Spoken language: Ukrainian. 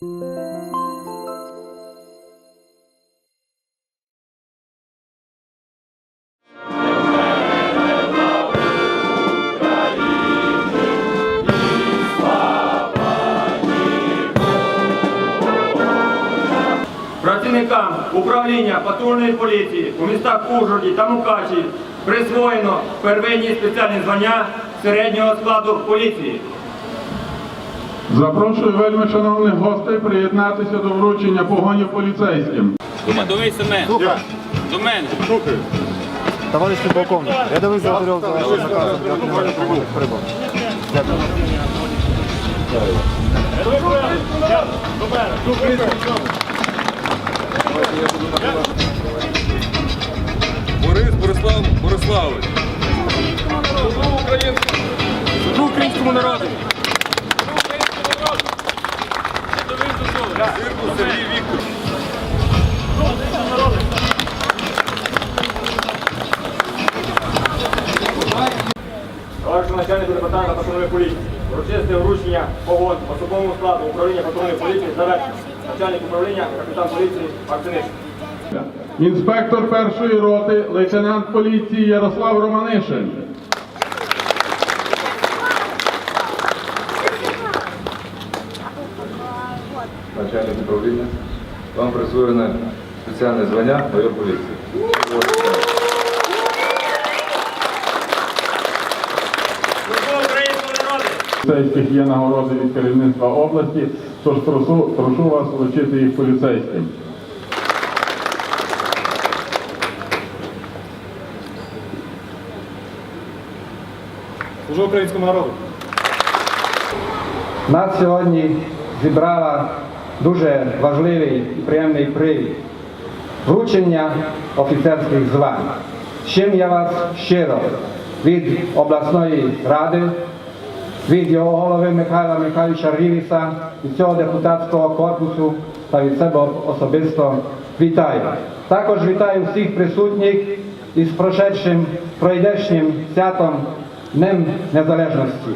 Працівникам управління патрульної поліції у містах Ужгороді та Мукачі присвоєно первинні спеціальні звання середнього складу поліції. Запрошую вельми шановних гостей приєднатися до вручення погонів поліцейським. Дивися мене. До мене. Товариш полковник, рядовий Золотарьов за отримання погодних. Дякую. Борис Борислав Бориславович. Служу українському. Служу українському народу. Товаришу начальнику департаменту патрульної поліції. Урочисте вручення погон особовому складу управління патрульної поліції завершено. Начальник управління, капітан поліції Марциниш. Інспектор першої роти, лейтенант поліції Ярослав Романишин. начальник управління. Вам присвоєне спеціальне звання майор поліції. Служу українського народу! Поліцейських є нагороди від керівництва області, тож прошу, прошу вас вручити їх поліцейським. Служу українському народу! Нас сьогодні зібрала дуже важливий і приємний привід вручення офіцерських звань. З чим я вас щиро від обласної ради, від його голови Михайла Михайловича Рівіса, від цього депутатського корпусу та від себе особисто вітаю. Також вітаю всіх присутніх із прошедшим пройдешнім святом Днем Незалежності.